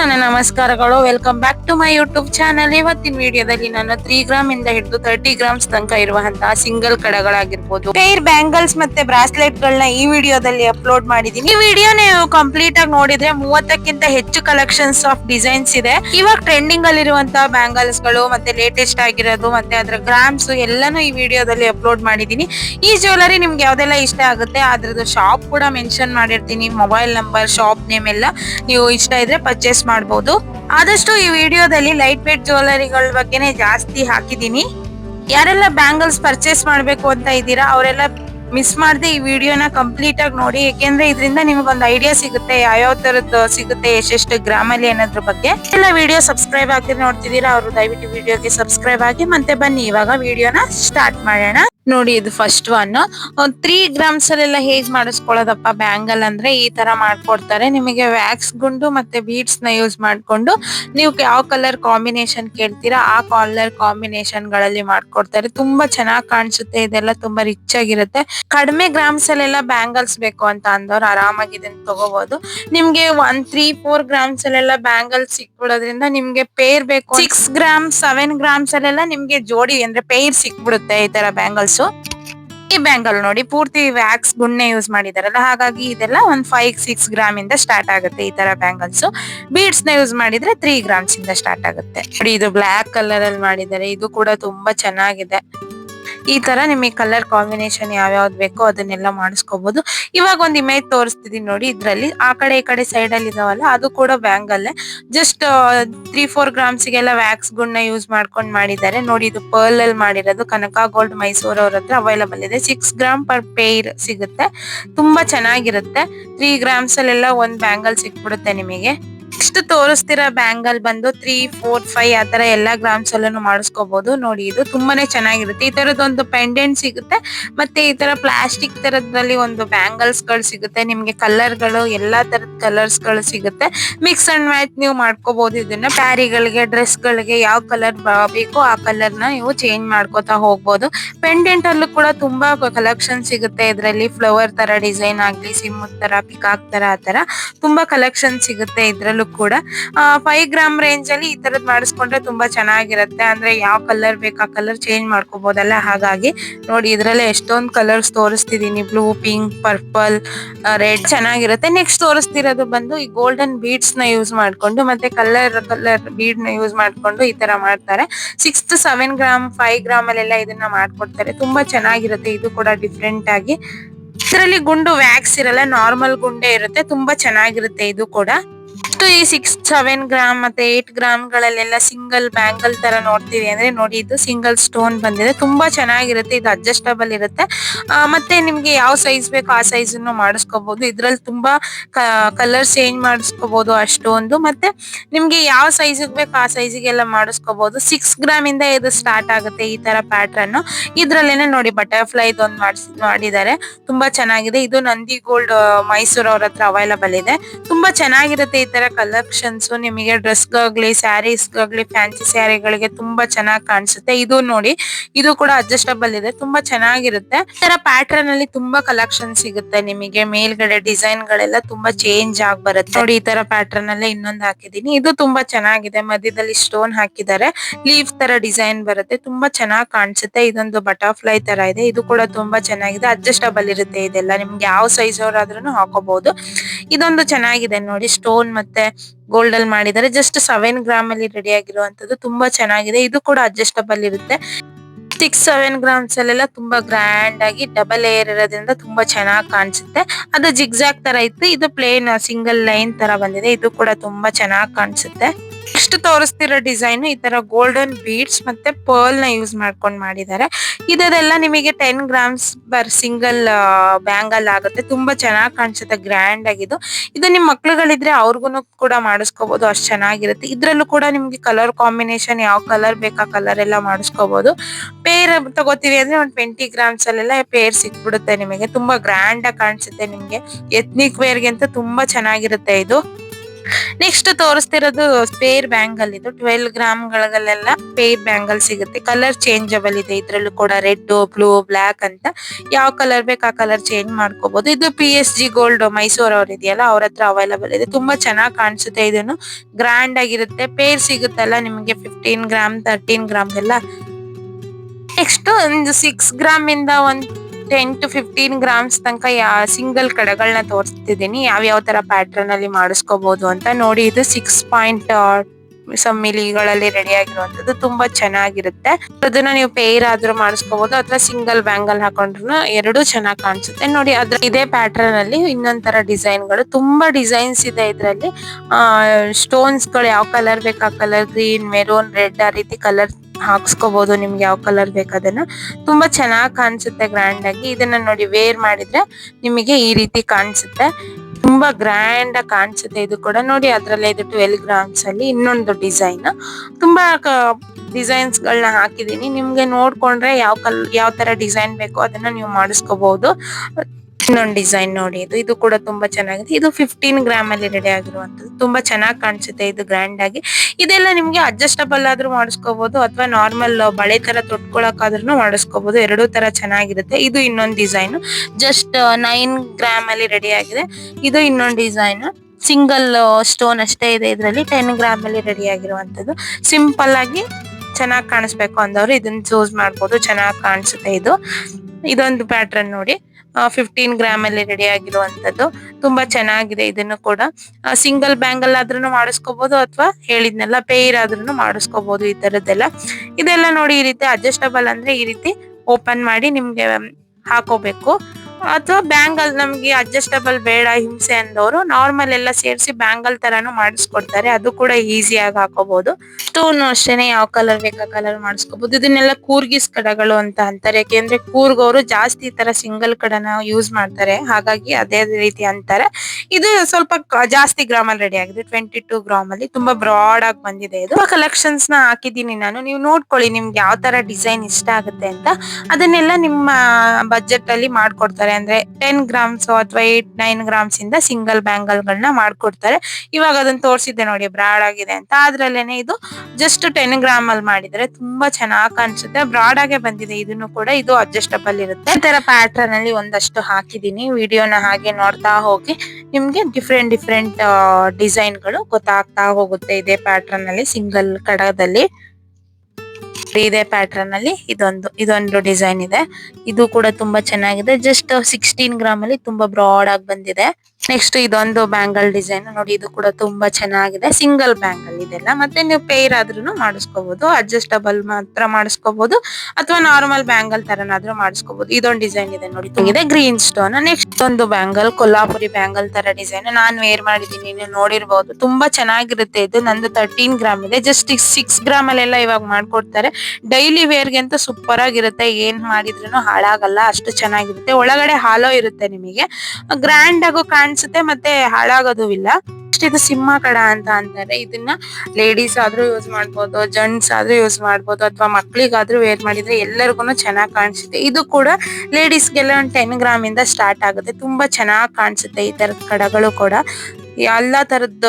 ನನ್ನ ನಮಸ್ಕಾರಗಳು. Welcome back to my YouTube channel ಇವತ್ತಿನ ವಿಡಿಯೋದಲ್ಲಿ ನಾನು ತ್ರೀ ಗ್ರಾಮ್ ಇಂದ ಹಿಡಿದು ತರ್ಟಿ ಗ್ರಾಮ್ಸ್ ತನಕ ಇರುವಂತಹ ಸಿಂಗಲ್ ಕಡಗಳಾಗಿರ್ಬೋದು. ಪೇರ್ ಬ್ಯಾಂಗಲ್ಸ್ ಮತ್ತೆ ಬ್ರಾಸ್ಲೆಟ್ ಗಳನ್ನ ಈ ವಿಡಿಯೋದಲ್ಲಿ ಅಪ್ಲೋಡ್ ಮಾಡಿದೀನಿ ಈ ವಿಡಿಯೋ ನೀವು ಕಂಪ್ಲೀಟ್ ಆಗಿ ನೋಡಿದ್ರೆ ಮೂವತ್ತಕ್ಕಿಂತ ಹೆಚ್ಚು ಕಲೆಕ್ಷನ್ಸ್ ಆಫ್ ಡಿಸೈನ್ಸ್ ಇದೆ. ಇವಾಗ ಟ್ರೆಂಡಿಂಗ್ ಅಲ್ಲಿ ಇರುವಂತಹ ಬ್ಯಾಂಗಲ್ಸ್ಗಳು ಮತ್ತೆ ಲೇಟೆಸ್ಟ್ ಆಗಿರೋದು ಮತ್ತೆ ಅದರ ಗ್ರಾಮ್ಸ್ ಎಲ್ಲಾನು ಈ ವಿಡಿಯೋದಲ್ಲಿ ಅಪ್ಲೋಡ್ ಮಾಡಿದೀನಿ ಈ ಜ್ಯುವೆಲರಿ ನಿಮ್ಗೆ ಯಾವ್ದೆಲ್ಲ ಇಷ್ಟ ಆಗುತ್ತೆ ಅದ್ರದ್ದು ಶಾಪ್ ಕೂಡ ಮೆನ್ಷನ್ ಮಾಡಿರ್ತೀನಿ. ಮೊಬೈಲ್ ನಂಬರ್ ಶಾಪ್ ನೇಮ್ ಎಲ್ಲ ನೀವು ಇಷ್ಟ ಇದ್ರೆ ಪರ್ಚೇಸ್ ಮಾಡಬಹುದು ಆದಷ್ಟು ಈ ವಿಡಿಯೋದಲ್ಲಿ ಲೈಟ್ ವೇಟ್ ಜ್ಯುವೆಲರಿಗಳ ಬಗ್ಗೆನೇ ಜಾಸ್ತಿ ಹಾಕಿದೀನಿ ಯಾರೆಲ್ಲ ಬ್ಯಾಂಗಲ್ಸ್ ಪರ್ಚೇಸ್ ಮಾಡ್ಬೇಕು ಅಂತ ಇದ್ದೀರಾ, ಅವರೆಲ್ಲ ಮಿಸ್ ಮಾಡದೆ ಈ ವಿಡಿಯೋನ ಕಂಪ್ಲೀಟ್ ಆಗಿ ನೋಡಿ. ಯಾಕೆಂದ್ರೆ ಇದರಿಂದ ನಿಮಗೊಂದು ಐಡಿಯಾ ಸಿಗುತ್ತೆ ಯಾವ್ಯಾವ ತರದ್ದು ಸಿಗುತ್ತೆ, ಎಷ್ಟೆಷ್ಟು ಗ್ರಾಮಲ್ಲಿ ಅನ್ನೋದ್ರ ಬಗ್ಗೆ. ಎಲ್ಲ ವಿಡಿಯೋ ಸಬ್ಸ್ಕ್ರೈಬ್ ಆಗಿ ನೋಡ್ತಿದ್ದೀರಾ, ಅವರು ದಯವಿಟ್ಟು ವಿಡಿಯೋಗೆ ಸಬ್ಸ್ಕ್ರೈಬ್ ಆಗಿ ಮತ್ತೆ ಬನ್ನಿ. ಇವಾಗ ವಿಡಿಯೋನ ಸ್ಟಾರ್ಟ್ ಮಾಡೋಣ. ನೋಡಿ ಇದು ಫಸ್ಟ್ ಒನ್ ತ್ರೀ ಗ್ರಾಮ್ಸ್ ಅಲ್ಲೆಲ್ಲ ಹೇಗ್ ಮಾಡಿಸ್ಕೊಳ್ಳೋದಪ್ಪ? ಬ್ಯಾಂಗಲ್ ಅಂದ್ರೆ ಈ ತರ ಮಾಡ್ಕೊಡ್ತಾರೆ. ನಿಮಗೆ ವ್ಯಾಕ್ಸ್ ಗುಂಡು ಮತ್ತೆ ಬೀಡ್ಸ್ನ ಯೂಸ್ ಮಾಡ್ಕೊಂಡು ನೀವು ಯಾವ ಕಲರ್ ಕಾಂಬಿನೇಷನ್ ಕೇಳ್ತೀರಾ ಆ ಕಲರ್ ಕಾಂಬಿನೇಷನ್ಗಳಲ್ಲಿ ಮಾಡ್ಕೊಡ್ತಾರೆ. ತುಂಬಾ ಚೆನ್ನಾಗಿ ಕಾಣಿಸುತ್ತೆ. ಇದೆಲ್ಲ ತುಂಬಾ ರಿಚ್ ಆಗಿರುತ್ತೆ. ಕಡಿಮೆ ಗ್ರಾಮ್ಸ್ ಅಲ್ಲೆಲ್ಲ ಬ್ಯಾಂಗಲ್ಸ್ ಬೇಕು ಅಂತ ಅಂದವ್ರು ಆರಾಮಾಗಿ ಇದನ್ನ ತಗೋಬಹುದು ನಿಮ್ಗೆ ಒನ್ ತ್ರೀ ಫೋರ್ ಗ್ರಾಮ್ಸ್ ಅಲ್ಲೆಲ್ಲ ಬ್ಯಾಂಗಲ್ಸ್ ಸಿಕ್ಬಿಡೋದ್ರಿಂದ ನಿಮ್ಗೆ ಪೇರ್ ಬೇಕು ಸಿಕ್ಸ್ ಗ್ರಾಮ್ ಸೆವೆನ್ ಗ್ರಾಮ್ಸ್ ಅಲ್ಲೆಲ್ಲ ನಿಮ್ಗೆ ಜೋಡಿ ಅಂದ್ರೆ ಪೇರ್ ಸಿಕ್ಬಿಡುತ್ತೆ ಈ ತರ ಬ್ಯಾಂಗಲ್ಸ್ ಈ ಬ್ಯಾಂಗಲ್ ನೋಡಿ ಪೂರ್ತಿ ವ್ಯಾಕ್ಸ್ ಗುಣ್ಣೆ ಯೂಸ್ ಮಾಡಿದಾರಲ್ಲ, ಹಾಗಾಗಿ ಇದೆಲ್ಲ ಒಂದ್ ಫೈವ್ ಸಿಕ್ಸ್ ಗ್ರಾಮ್ ಇಂದ ಸ್ಟಾರ್ಟ್ ಆಗುತ್ತೆ ಈ ತರ ಬ್ಯಾಂಗಲ್ಸ್. ಬೀಡ್ಸ್ನ ಯೂಸ್ ಮಾಡಿದ್ರೆ ತ್ರೀ ಗ್ರಾಮ್ಸ್ ಇಂದ ಸ್ಟಾರ್ಟ್ ಆಗುತ್ತೆ. ನೋಡಿ ಇದು ಬ್ಲಾಕ್ ಕಲರ್ ಅಲ್ಲಿ ಮಾಡಿದ್ದಾರೆ, ಇದು ಕೂಡ ತುಂಬಾ ಚೆನ್ನಾಗಿದೆ. ಈ ತರ ನಿಮಗೆ ಕಲರ್ ಕಾಂಬಿನೇಷನ್ ಯಾವ್ಯಾವ್ದು ಬೇಕೋ ಅದನ್ನೆಲ್ಲ ಮಾಡಿಸ್ಕೋಬಹುದು ಇವಾಗ ಒಂದ್ ಇಮೇಜ್ ತೋರಿಸ್ತಿದೀನಿ ನೋಡಿ, ಇದ್ರಲ್ಲಿ ಆ ಕಡೆ ಈ ಕಡೆ ಸೈಡ್ ಅಲ್ಲಿ ಇದಾವಲ್ಲ, ಅದು ಕೂಡ ಬ್ಯಾಂಗಲ್ಲೇ ಜಸ್ಟ್ ತ್ರೀ ಫೋರ್ ಗ್ರಾಮ್ಸ್ ಗೆಲ್ಲ ವ್ಯಾಕ್ಸ್ ಗುಣ್ಣ ಯೂಸ್ ಮಾಡ್ಕೊಂಡು ಮಾಡಿದ್ದಾರೆ. ನೋಡಿ, ಇದು ಪರ್ಲ್ ಅಲ್ಲಿ ಮಾಡಿರೋದು. ಕನಕ ಗೋಲ್ಡ್ ಮೈಸೂರ್ ಅವ್ರ ಹತ್ರ ಅವೈಲಬಲ್ ಇದೆ. ಸಿಕ್ಸ್ ಗ್ರಾಮ್ ಪರ್ ಪೇರ್ ಸಿಗುತ್ತೆ. ತುಂಬಾ ಚೆನ್ನಾಗಿರುತ್ತೆ. ತ್ರೀ ಗ್ರಾಮ್ಸ್ ಅಲ್ಲೆಲ್ಲ ಒಂದ್ ಬ್ಯಾಂಗಲ್ ಸಿಕ್ಬಿಡುತ್ತೆ ನಿಮಗೆ. ನೆಕ್ಸ್ಟ್ ತೋರಿಸ್ತಿರೋ ಬ್ಯಾಂಗಲ್ ಬಂದು ತ್ರೀ ಫೋರ್ ಫೈವ್ ಆ ತರ ಎಲ್ಲಾ ಗ್ರಾಮ್ಸ್ ಅಲ್ಲೂ ಮಾಡಿಸ್ಕೋಬಹುದು ನೋಡಿ, ಇದು ತುಂಬಾನೇ ಚೆನ್ನಾಗಿರುತ್ತೆ. ಈ ತರದೊಂದು ಪೆಂಡೆಂಟ್ ಸಿಗುತ್ತೆ. ಮತ್ತೆ ಈ ತರ ಪ್ಲಾಸ್ಟಿಕ್ ತರದ್ರಲ್ಲಿ ಒಂದು ಬ್ಯಾಂಗಲ್ಸ್ಗಳು ಸಿಗುತ್ತೆ. ನಿಮ್ಗೆ ಕಲರ್ಗಳು, ಎಲ್ಲಾ ತರದ ಕಲರ್ಸ್ಗಳು ಸಿಗುತ್ತೆ. ಮಿಕ್ಸ್ ಅಂಡ್ ಮ್ಯಾಚ್ ನೀವು ಮಾಡ್ಕೋಬಹುದು ಇದನ್ನ. ಪ್ಯಾರಿಗಳಿಗೆ ಡ್ರೆಸ್ ಗಳಿಗೆ ಯಾವ ಕಲರ್ ಬೇಕೋ ಆ ಕಲರ್ನ ನೀವು ಚೇಂಜ್ ಮಾಡ್ಕೋತಾ ಹೋಗ್ಬೋದು. ಪೆಂಡೆಂಟ್ ಅಲ್ಲೂ ಕೂಡ ತುಂಬಾ ಕಲೆಕ್ಷನ್ ಸಿಗುತ್ತೆ. ಇದರಲ್ಲಿ ಫ್ಲವರ್ ತರ ಡಿಸೈನ್ ಆಗ್ಲಿ ಸಿಮ್ ತರ ಪಿಕಾಕ್ ತರ ಆತರ ತುಂಬಾ ಕಲೆಕ್ಷನ್ ಸಿಗುತ್ತೆ ಇದ್ರಲ್ಲೂ ಕೂಡ. ಫೈವ್ ಗ್ರಾಮ್ ರೇಂಜ್ ಅಲ್ಲಿ ಈ ತರದ್ ಮಾಡಿಸ್ಕೊಂಡ್ರೆ ತುಂಬಾ ಚೆನ್ನಾಗಿರುತ್ತೆ. ಅಂದ್ರೆ ಯಾವ ಕಲರ್ ಬೇಕು ಆ ಕಲರ್ ಚೇಂಜ್ ಮಾಡ್ಕೋಬಹುದಲ್ಲ ಹಾಗಾಗಿ ನೋಡಿ, ಇದ್ರಲ್ಲೇ ಎಷ್ಟೊಂದ್ ಕಲರ್ಸ್ ತೋರಿಸ್ತಿದೀನಿ. ಬ್ಲೂ ಪಿಂಕ್ ಪರ್ಪಲ್ ರೆಡ್ ಚೆನ್ನಾಗಿರುತ್ತೆ. ನೆಕ್ಸ್ಟ್ ತೋರಿಸ್ತಿರೋದು ಬಂದು ಈ ಗೋಲ್ಡನ್ ಬೀಡ್ಸ್ನ ಯೂಸ್ ಮಾಡ್ಕೊಂಡು, ಮತ್ತೆ ಕಲರ್ ಕಲರ್ ಬೀಡ್ನ ಯೂಸ್ ಮಾಡ್ಕೊಂಡು ಈ ತರ ಮಾಡ್ತಾರೆ. Six to seven gram five gram ಅಲ್ಲೆಲ್ಲ ಇದನ್ನ ಮಾಡ್ಕೊಡ್ತಾರೆ. ತುಂಬಾ ಚೆನ್ನಾಗಿರುತ್ತೆ. ಇದು ಕೂಡ ಡಿಫ್ರೆಂಟ್ ಆಗಿ. ಇದರಲ್ಲಿ ಗುಂಡು ವ್ಯಾಕ್ಸ್ ಇರಲ್ಲ. ನಾರ್ಮಲ್ ಗುಂಡೆ ಇರುತ್ತೆ. ತುಂಬಾ ಚೆನ್ನಾಗಿರುತ್ತೆ ಇದು ಕೂಡ. ಇಷ್ಟು ಈ ಸಿಕ್ಸ್ ಸೆವೆನ್ ಗ್ರಾಮ್ ಮತ್ತೆ ಏಟ್ ಗ್ರಾಮ್ ಗಳಲ್ಲೆಲ್ಲ ಸಿಂಗಲ್ ಬ್ಯಾಂಗಲ್ ತರ ನೋಡ್ತೀವಿ ಅಂದ್ರೆ ನೋಡಿ ಇದು ಸಿಂಗಲ್ ಸ್ಟೋನ್ ಬಂದಿದೆ. ತುಂಬಾ ಚೆನ್ನಾಗಿರುತ್ತೆ, ಇದು ಅಡ್ಜಸ್ಟಬಲ್ ಇರುತ್ತೆ. ಮತ್ತೆ ನಿಮ್ಗೆ ಯಾವ ಸೈಜ್ ಬೇಕು ಆ ಸೈಜ್ ಅನ್ನು ಮಾಡಿಸ್ಕೋಬಹುದು ಇದ್ರಲ್ಲಿ ತುಂಬಾ ಕಲರ್ ಚೇಂಜ್ ಮಾಡಿಸ್ಕೋಬಹುದು ಅಷ್ಟೊಂದು. ಮತ್ತೆ ನಿಮ್ಗೆ ಯಾವ ಸೈಜ್ ಬೇಕು ಆ ಸೈಜಿಗೆಲ್ಲ ಮಾಡಿಸ್ಕೋಬಹುದು ಸಿಕ್ಸ್ ಗ್ರಾಮ್ ಇಂದ ಇದು ಸ್ಟಾರ್ಟ್ ಆಗುತ್ತೆ ಈ ತರ ಪ್ಯಾಟ್ರನ್ ಇದ್ರಲ್ಲೇನೆ ನೋಡಿ ಬಟರ್ಫ್ಲೈ ಇದೊಂದು ಮಾಡಿಸ್, ಮಾಡಿದ್ದಾರೆ. ತುಂಬಾ ಚೆನ್ನಾಗಿದೆ. ಇದು ನಂದಿ ಗೋಲ್ಡ್ ಮೈಸೂರ್ ಅವ್ರ ಹತ್ರ ಅವೈಲಬಲ್ ಇದೆ. ತುಂಬಾ ಚೆನ್ನಾಗಿರುತ್ತೆ ಈ ತರ ಕಲೆಕ್ಷನ್ಸ್ ನಿಮಗೆ ಡ್ರೆಸ್ ಗಾಗ್ಲಿ ಸ್ಯಾರೀಸ್ ಗಾಗ್ಲಿ ಫ್ಯಾನ್ಸಿ ಸ್ಯಾರಿಗಳಿಗೆ ತುಂಬಾ ಚೆನ್ನಾಗಿ ಕಾಣಿಸುತ್ತೆ. ಇದು ನೋಡಿ, ಇದು ಕೂಡ ಅಡ್ಜಸ್ಟಬಲ್ ಇದೆ, ತುಂಬಾ ಚೆನ್ನಾಗಿರುತ್ತೆ. ಈ ತರ ಪ್ಯಾಟರ್ನ್ ಅಲ್ಲಿ ತುಂಬಾ ಕಲೆಕ್ಷನ್ ಸಿಗುತ್ತೆ ನಿಮಗೆ. ಮೇಲ್ಗಡೆ ಡಿಸೈನ್ ಗಳೆಲ್ಲ ತುಂಬಾ ಚೇಂಜ್ ಆಗಿ ಬರುತ್ತೆ. ನೋಡಿ, ಈ ತರ ಪ್ಯಾಟರ್ನ್ ಅಲ್ಲೇ ಇನ್ನೊಂದು ಹಾಕಿದೀನಿ ಇದು ತುಂಬಾ ಚೆನ್ನಾಗಿದೆ. ಮಧ್ಯದಲ್ಲಿ ಸ್ಟೋನ್ ಹಾಕಿದ್ದಾರೆ. ಲೀಫ್ ತರ ಡಿಸೈನ್ ಬರುತ್ತೆ. ತುಂಬಾ ಚೆನ್ನಾಗಿ ಕಾಣಿಸುತ್ತೆ. ಇದೊಂದು ಬಟರ್ಫ್ಲೈ ತರ ಇದೆ. ಇದು ಕೂಡ ತುಂಬಾ ಚೆನ್ನಾಗಿದೆ. ಅಡ್ಜಸ್ಟಬಲ್ ಇರುತ್ತೆ ಇದೆಲ್ಲ. ನಿಮ್ಗೆ ಯಾವ ಸೈಜ್ ಅವರಾದ್ರೂ ಹಾಕೋಬಹುದು ಇದೊಂದು ಚೆನ್ನಾಗಿದೆ ನೋಡಿ ಸ್ಟೋನ್ ಮತ್ತೆ ಗೋಲ್ಡ್ ಅಲ್ಲಿ ಮಾಡಿದ್ದಾರೆ. ಜಸ್ಟ್ ಸೆವೆನ್ ಗ್ರಾಮ್ ಅಲ್ಲಿ ರೆಡಿ ಆಗಿರುವಂತದ್ದು ತುಂಬಾ ಚೆನ್ನಾಗಿದೆ. ಇದು ಕೂಡ ಅಡ್ಜಸ್ಟಬಲ್ ಇರುತ್ತೆ. ಸಿಕ್ಸ್ ಸೆವೆನ್ ಗ್ರಾಮ್ಸ್ ಅಲ್ಲೆಲ್ಲ ತುಂಬಾ ಗ್ರ್ಯಾಂಡ್ ಆಗಿ ಡಬಲ್ ಏರ್ ಇರೋದ್ರಿಂದ ತುಂಬಾ ಚೆನ್ನಾಗಿ ಕಾಣಿಸುತ್ತೆ. ಅದು ಜಿಗ್ಜಾಗ್ ತರ ಇತ್ತು. ಇದು ಪ್ಲೇನ್ ಸಿಂಗಲ್ ಲೈನ್ ತರ ಬಂದಿದೆ. ಇದು ಕೂಡ ತುಂಬಾ ಚೆನ್ನಾಗಿ ಕಾಣಿಸುತ್ತೆ. ನೆಕ್ಸ್ಟ್ ತೋರಿಸ್ತಿರೋ ಡಿಸೈನ್ ಈ ತರ ಗೋಲ್ಡನ್ ಬೀಡ್ಸ್ ಮತ್ತೆ ಪರ್ಲ್ನ ಯೂಸ್ ಮಾಡ್ಕೊಂಡು ಮಾಡಿದ್ದಾರೆ. ಇದೆಲ್ಲ ನಿಮಗೆ ಟೆನ್ ಗ್ರಾಮ್ಸ್ ಬರ್ ಸಿಂಗಲ್ ಬ್ಯಾಂಗಲ್ ಆಗುತ್ತೆ. ತುಂಬಾ ಚೆನ್ನಾಗಿ ಕಾಣಿಸುತ್ತೆ ಗ್ರ್ಯಾಂಡ್ ಆಗಿದ್ದು. ಇದು ನಿಮ್ ಮಕ್ಳುಗಳಿದ್ರೆ ಅವ್ರಿಗೂ ಕೂಡ ಮಾಡಿಸ್ಕೋಬಹುದು ಅಷ್ಟು ಚೆನ್ನಾಗಿರುತ್ತೆ. ಇದ್ರಲ್ಲೂ ಕೂಡ ನಿಮ್ಗೆ ಕಲರ್ ಕಾಂಬಿನೇಷನ್ ಯಾವ ಕಲರ್ ಬೇಕಾ ಕಲರ್ ಎಲ್ಲ ಮಾಡಿಸ್ಕೋಬಹುದು ಪೇರ್ ತಗೋತೀವಿ ಅಂದ್ರೆ ಒಂದ್ ಟ್ವೆಂಟಿ ಗ್ರಾಮ್ಸ್ ಅಲ್ಲೆಲ್ಲ ಪೇರ್ ಸಿಕ್ಬಿಡುತ್ತೆ ನಿಮಗೆ. ತುಂಬಾ ಗ್ರ್ಯಾಂಡ್ ಆಗಿ ಕಾಣಿಸುತ್ತೆ ನಿಮ್ಗೆ. ಎತ್ನಿಕ್ ವೇರ್ಗೆ ಅಂತ ತುಂಬಾ ಚೆನ್ನಾಗಿರುತ್ತೆ ಇದು. ನೆಕ್ಸ್ಟ್ ತೋರಿಸ್ತಿರೋದು ಸ್ಪೇರ್ ಬ್ಯಾಂಗಲ್ ಇದು. ಟ್ವೆಲ್ ಗ್ರಾಮ್ ಗಳಲ್ಲೆಲ್ಲ ಪೇರ್ ಬ್ಯಾಂಗಲ್ ಸಿಗುತ್ತೆ. ಕಲರ್ ಚೇಂಜಬಲ್ ಇದೆ. ಇದ್ರಲ್ಲೂ ಕೂಡ ರೆಡ್ ಬ್ಲೂ ಬ್ಲಾಕ್ ಅಂತ ಯಾವ ಕಲರ್ ಬೇಕು ಆ ಕಲರ್ ಚೇಂಜ್ ಮಾಡ್ಕೋಬಹುದು ಇದು P S G gold Mysore ಅವ್ರ ಇದೆಯಲ್ಲ, ಅವ್ರ ಹತ್ರ ಅವೈಲಬಲ್ ಇದೆ. ತುಂಬಾ ಚೆನ್ನಾಗಿ ಕಾಣಿಸುತ್ತೆ. ಇದನ್ನು ಗ್ರ್ಯಾಂಡ್ ಆಗಿರುತ್ತೆ. ಪೇರ್ ಸಿಗುತ್ತಲ್ಲ ನಿಮಗೆ ಫಿಫ್ಟೀನ್ ಗ್ರಾಮ್ ತರ್ಟೀನ್ ಗ್ರಾಮ್ ಎಲ್ಲ. ನೆಕ್ಸ್ಟ್ ಒಂದು ಸಿಕ್ಸ್ ಗ್ರಾಮ್ ಇಂದ ಒಂದ್ ಟೆನ್ ಟು ಫಿಫ್ಟೀನ್ ಗ್ರಾಮ್ಸ್ ತನಕ ಯಾ ಸಿಂಗಲ್ ಕಡೆಗಳನ್ನ ತೋರಿಸ್ತಿದ್ದೀನಿ. ಯಾವ ಯಾವ ತರ ಪ್ಯಾಟರ್ನ್ ಅಲ್ಲಿ ಮಾಡಿಸ್ಕೋಬಹುದು ಅಂತ ನೋಡಿ. ಇದು ಸಿಕ್ಸ್ ಪಾಯಿಂಟ್ ಸಮ್ ಮಿಲಿಗಳಲ್ಲಿ ರೆಡಿ ಆಗಿರುವಂತದ್ದು ತುಂಬಾ ಚೆನ್ನಾಗಿರುತ್ತೆ. ಅದನ್ನ ನೀವು ಪೇರ್ ಆದ್ರೂ ಮಾಡಿಸ್ಕೋಬಹುದು ಅಥವಾ ಸಿಂಗಲ್ ಬ್ಯಾಂಗಲ್ ಹಾಕೊಂಡ್ರು ಎರಡು ಚೆನ್ನಾಗಿ ಕಾಣಿಸುತ್ತೆ. ನೋಡಿ, ಅದ್ರ ಇದೇ ಪ್ಯಾಟರ್ನ್ ಅಲ್ಲಿ ಇನ್ನೊಂದ್ ತರ ಡಿಸೈನ್ಗಳು ತುಂಬಾ ಡಿಸೈನ್ಸ್ ಇದೆ ಇದರಲ್ಲಿ. ಸ್ಟೋನ್ಸ್ಗಳು ಯಾವ ಕಲರ್ ಬೇಕು ಕಲರ್ ಗ್ರೀನ್ ಮೆರೂನ್ ರೆಡ್ ಆ ರೀತಿ ಕಲರ್ ಹಾಕ್ಸ್ಕೋಬಹುದು ನಿಮ್ಗೆ ಯಾವ ಕಲರ್ ಬೇಕು ಅದನ್ನ. ತುಂಬಾ ಚೆನ್ನಾಗಿ ಕಾಣಿಸುತ್ತೆ ಗ್ರ್ಯಾಂಡ್ ಆಗಿ. ಇದನ್ನ ನೋಡಿ ವೇರ್ ಮಾಡಿದ್ರೆ ನಿಮಗೆ ಈ ರೀತಿ ಕಾಣಿಸುತ್ತೆ. ತುಂಬಾ ಗ್ರ್ಯಾಂಡ್ ಆಗಿ ಕಾಣಿಸುತ್ತೆ ಇದು ಕೂಡ. ನೋಡಿ ಅದ್ರಲ್ಲೇ ಇದು ಟ್ವೆಲ್ ಗ್ರಾಮ್ಸ್ ಅಲ್ಲಿ ಇನ್ನೊಂದು ಡಿಸೈನ್ ತುಂಬಾ ಡಿಸೈನ್ಸ್ ಗಳನ್ನ ಹಾಕಿದೀನಿ. ನಿಮ್ಗೆ ನೋಡ್ಕೊಂಡ್ರೆ ಯಾವ ಕಲ್, ಯಾವ ತರ ಡಿಸೈನ್ ಬೇಕೋ ಅದನ್ನ ನೀವು ಮಾಡಿಸ್ಕೋಬಹುದು ಇನ್ನೊಂದು ಡಿಸೈನ್ ನೋಡಿ. ಇದು ಇದು ಕೂಡ ತುಂಬಾ ಚೆನ್ನಾಗಿದೆ. ಇದು ಫಿಫ್ಟೀನ್ ಗ್ರಾಮ್ ಅಲ್ಲಿ ರೆಡಿ ಆಗಿರುವಂತದ್ದು ತುಂಬಾ ಚೆನ್ನಾಗಿ ಕಾಣಿಸುತ್ತೆ ಇದು ಗ್ರ್ಯಾಂಡ್ ಆಗಿ. ಇದೆಲ್ಲ ನಿಮ್ಗೆ ಅಡ್ಜಸ್ಟಬಲ್ ಆದ್ರೂ ಮಾಡಿಸ್ಕೋಬಹುದು ಅಥವಾ ನಾರ್ಮಲ್ ಬಳೆ ತರ ತೊಟ್ಕೊಳಕಾದ್ರೂ ಮಾಡಿಸ್ಕೋಬಹುದು ಎರಡೂ ತರ ಚೆನ್ನಾಗಿರುತ್ತೆ. ಇದು ಇನ್ನೊಂದು ಡಿಸೈನ್. ಜಸ್ಟ್ ನೈನ್ ಗ್ರಾಮ್ ಅಲ್ಲಿ ರೆಡಿ ಆಗಿದೆ. ಇದು ಇನ್ನೊಂದು ಡಿಸೈನ್. ಸಿಂಗಲ್ ಸ್ಟೋನ್ ಅಷ್ಟೇ ಇದೆ ಇದರಲ್ಲಿ. ಟೆನ್ ಗ್ರಾಮ್ ಅಲ್ಲಿ ರೆಡಿ ಆಗಿರುವಂತದ್ದು ಸಿಂಪಲ್ ಆಗಿ ಚೆನ್ನಾಗಿ ಕಾಣಿಸ್ಬೇಕು ಅಂದವ್ರು. ಇದನ್ನ ಚೂಸ್ ಮಾಡ್ಬೋದು. ಚೆನ್ನಾಗಿ ಕಾಣಿಸುತ್ತೆ ಇದು. ಇದೊಂದು ಪ್ಯಾಟರ್ನ್ ನೋಡಿ. ಫಿಫ್ಟೀನ್ ಗ್ರಾಮ್ ಅಲ್ಲಿ ರೆಡಿ ಆಗಿರುವಂತದ್ದು ತುಂಬಾ ಚೆನ್ನಾಗಿದೆ ಇದನ್ನು ಕೂಡ. ಸಿಂಗಲ್ ಬ್ಯಾಂಗಲ್ ಆದ್ರೂ ಮಾಡಿಸ್ಕೋಬಹುದು ಅಥವಾ ಹೇಳಿದ್ನೆಲ್ಲ ಪೇರ್ ಆದ್ರೂ ಮಾಡಿಸ್ಕೋಬಹುದು ಈ ತರದ್ದೆಲ್ಲ. ಇದೆಲ್ಲ ನೋಡಿ ಈ ರೀತಿ ಅಡ್ಜಸ್ಟಬಲ್ ಅಂದ್ರೆ ಈ ರೀತಿ ಓಪನ್ ಮಾಡಿ ನಿಮ್ಗೆ ಹಾಕೋಬೇಕು. ಅಥವಾ ಬ್ಯಾಂಗಲ್ ನಮ್ಗೆ ಅಡ್ಜಸ್ಟಬಲ್ ಬೇಡ, ಹಿಂಸೆ ಅಂದವರು. ನಾರ್ಮಲ್ ಎಲ್ಲ ಸೇರಿಸಿ ಬ್ಯಾಂಗಲ್ ತರಾನು ಮಾಡಿಸ್ಕೊಡ್ತಾರೆ. ಅದು ಕೂಡ ಈಸಿಯಾಗಿ ಹಾಕೋಬಹುದು ಸ್ಟೋನ್ ಅಷ್ಟೇನೆ ಯಾವ ಕಲರ್ ಬೇಕಾ ಕಲರ್ ಮಾಡಿಸ್ಕೋಬಹುದು ಇದನ್ನೆಲ್ಲ ಕೂರ್ಗಿಸ್ ಕಡಗಳು ಅಂತ ಅಂತಾರೆ. ಯಾಕೆಂದ್ರೆ ಕೂರ್ಗವರು ಜಾಸ್ತಿ ತರ ಸಿಂಗಲ್ ಕಡನ ಯೂಸ್ ಮಾಡ್ತಾರೆ. ಹಾಗಾಗಿ ಅದೇ ರೀತಿ ಅಂತಾರೆ. ಇದು ಸ್ವಲ್ಪ ಜಾಸ್ತಿ ಗ್ರಾಮ್ ಅಲ್ಲಿ ರೆಡಿ ಆಗಿದೆ. ಟ್ವೆಂಟಿ ಟೂ ಗ್ರಾಮ್ ಅಲ್ಲಿ ತುಂಬಾ ಬ್ರಾಡ್ ಆಗಿ ಬಂದಿದೆ ಇದು. ಕಲೆಕ್ಷನ್ಸ್ನ ಹಾಕಿದೀನಿ ನಾನು. ನೀವು ನೋಡ್ಕೊಳ್ಳಿ ನಿಮ್ಗೆ ಯಾವ ತರ ಡಿಸೈನ್ ಇಷ್ಟ ಆಗುತ್ತೆ ಅಂತ. ಅದನ್ನೆಲ್ಲ ನಿಮ್ಮ ಬಜೆಟ್ ಅಲ್ಲಿ ಮಾಡ್ಕೊಡ್ತಾರೆ. ಅಂದ್ರೆ ಟೆನ್ ಗ್ರಾಮ್ಸ್ ಅಥವಾ ಏಟ್ ನೈನ್ ಗ್ರಾಮ್ಸ್ ಇಂದ ಸಿಂಗಲ್ ಬ್ಯಾಂಗಲ್ ಗಳನ್ನ ಮಾಡ್ಕೊಡ್ತಾರೆ. ಇವಾಗ ಅದನ್ನ ತೋರಿಸಿದ್ದೆ ನೋಡಿ ಬ್ರಾಡ್ ಆಗಿದೆ ಅಂತ. ಅದ್ರಲ್ಲೇನೆ ಇದು ಜಸ್ಟ್ ಟೆನ್ ಗ್ರಾಮ್ ಅಲ್ಲಿ ಮಾಡಿದ್ರೆ ತುಂಬಾ ಚೆನ್ನಾಗಿ ಕಾಣಿಸುತ್ತೆ ಬ್ರಾಡ್ ಆಗೇ ಬಂದಿದೆ, ಇದನ್ನು ಕೂಡ ಇದು ಅಡ್ಜಸ್ಟಬಲ್ ಇರುತ್ತೆ. ಈ ತರ ಪ್ಯಾಟರ್ನ್ ಅಲ್ಲಿ ಒಂದಷ್ಟು ಹಾಕಿದೀನಿ ವಿಡಿಯೋನ ಹಾಗೆ ನೋಡ್ತಾ ಹೋಗಿ. ನಿಮ್ಗೆ ಡಿಫ್ರೆಂಟ್ ಡಿಫ್ರೆಂಟ್ ಡಿಸೈನ್ಗಳು ಗೊತ್ತಾಗ್ತಾ ಹೋಗುತ್ತೆ ಇದೇ ಪ್ಯಾಟರ್ನ್ ಅಲ್ಲಿ ಸಿಂಗಲ್ ಕಡದಲ್ಲಿ. ಇದೇ ಪ್ಯಾಟರ್ನ್ ಅಲ್ಲಿ ಇದೊಂದು ಇದೊಂದು ಡಿಸೈನ್ ಇದೆ. ಇದು ಕೂಡ ತುಂಬಾ ಚೆನ್ನಾಗಿದೆ. ಜಸ್ಟ್ ಸಿಕ್ಸ್ಟೀನ್ ಗ್ರಾಮ್ ಅಲ್ಲಿ ತುಂಬಾ ಬ್ರಾಡ್ ಆಗಿ ಬಂದಿದೆ. ನೆಕ್ಸ್ಟ್ ಇದೊಂದು ಬ್ಯಾಂಗಲ್ ಡಿಸೈನ್ ನೋಡಿ, ಇದು ಕೂಡ ತುಂಬಾ ಚೆನ್ನಾಗಿದೆ. ಸಿಂಗಲ್ ಬ್ಯಾಂಗಲ್ ಇದೆಲ್ಲ. ಮತ್ತೆ ನೀವು ಪೇರ್ ಆದ್ರೂ ಮಾಡಿಸ್ಕೋಬಹುದು ಅಡ್ಜಸ್ಟಬಲ್ ಮಾತ್ರ ಮಾಡಿಸ್ಕೋಬಹುದು ಅಥವಾ ನಾರ್ಮಲ್ ಬ್ಯಾಂಗಲ್ ತರನಾದ್ರೂ ಮಾಡಿಸ್ಕೋಬಹುದು ಇದೊಂದು ಡಿಸೈನ್ ಇದೆ ನೋಡಿ. ತುಂಬಿದೆ. ಗ್ರೀನ್ ಸ್ಟೋನ್ ನೆಕ್ಸ್ಟ್ ಒಂದು ಬ್ಯಾಂಗಲ್ ಕೊಲ್ಲಾಪುರಿ ಬ್ಯಾಂಗಲ್ ತರ ಡಿಸೈನ್ ನಾನ್ ವೇರ್ ಮಾಡಿದೀನಿ ನೀವು ನೋಡಿರ್ಬಹುದು ತುಂಬಾ ಚೆನ್ನಾಗಿರುತ್ತೆ ಇದು. ನಂದು ತರ್ಟೀನ್ ಗ್ರಾಮ್ ಇದೆ. ಜಸ್ಟ್ ಸಿಕ್ಸ್ ಗ್ರಾಮ್ ಅಲ್ಲೆಲ್ಲ ಇವಾಗ ಮಾಡ್ಕೊಡ್ತಾರೆ. ಡೈಲಿ ವೇರ್ಗೆ ಅಂತ ಸೂಪರ್ ಆಗಿರುತ್ತೆ. ಏನ್ ಮಾಡಿದ್ರು ಹಾಳಾಗಲ್ಲ. ಅಷ್ಟು ಚೆನ್ನಾಗಿರುತ್ತೆ. ಒಳಗಡೆ ಹಾಲೋ ಇರುತ್ತೆ ನಿಮಗೆ. ಗ್ರ್ಯಾಂಡ್ ಆಗು ಕಾಣಿಸುತ್ತೆ ಮತ್ತೆ ಹಾಳಾಗೋದು ಇಲ್ಲ. ಇದು ಸಿಂಹ ಕಡ ಅಂತ ಅಂತಾರೆ. ಇದನ್ನ ಲೇಡೀಸ್ ಆದ್ರೂ ಯೂಸ್ ಮಾಡ್ಬೋದು ಜೆಂಟ್ಸ್ ಆದ್ರೂ ಯೂಸ್ ಮಾಡ್ಬೋದು, ಅಥವಾ ಮಕ್ಳಿಗಾದ್ರೂ ವೇರ್ ಮಾಡಿದ್ರೆ ಎಲ್ಲರಿಗೂ ಚೆನ್ನಾಗಿ ಕಾಣಿಸುತ್ತೆ. ಇದು ಕೂಡ ಲೇಡೀಸ್ಗೆಲ್ಲ ಒಂದು ಟೆನ್ ಗ್ರಾಮ್ ಇಂದ ಸ್ಟಾರ್ಟ್ ಆಗುತ್ತೆ. ತುಂಬಾ ಚೆನ್ನಾಗಿ ಕಾಣಿಸುತ್ತೆ ಈ ತರದ ಕಡಗಳು ಕೂಡ. ಎಲ್ಲಾ ತರದ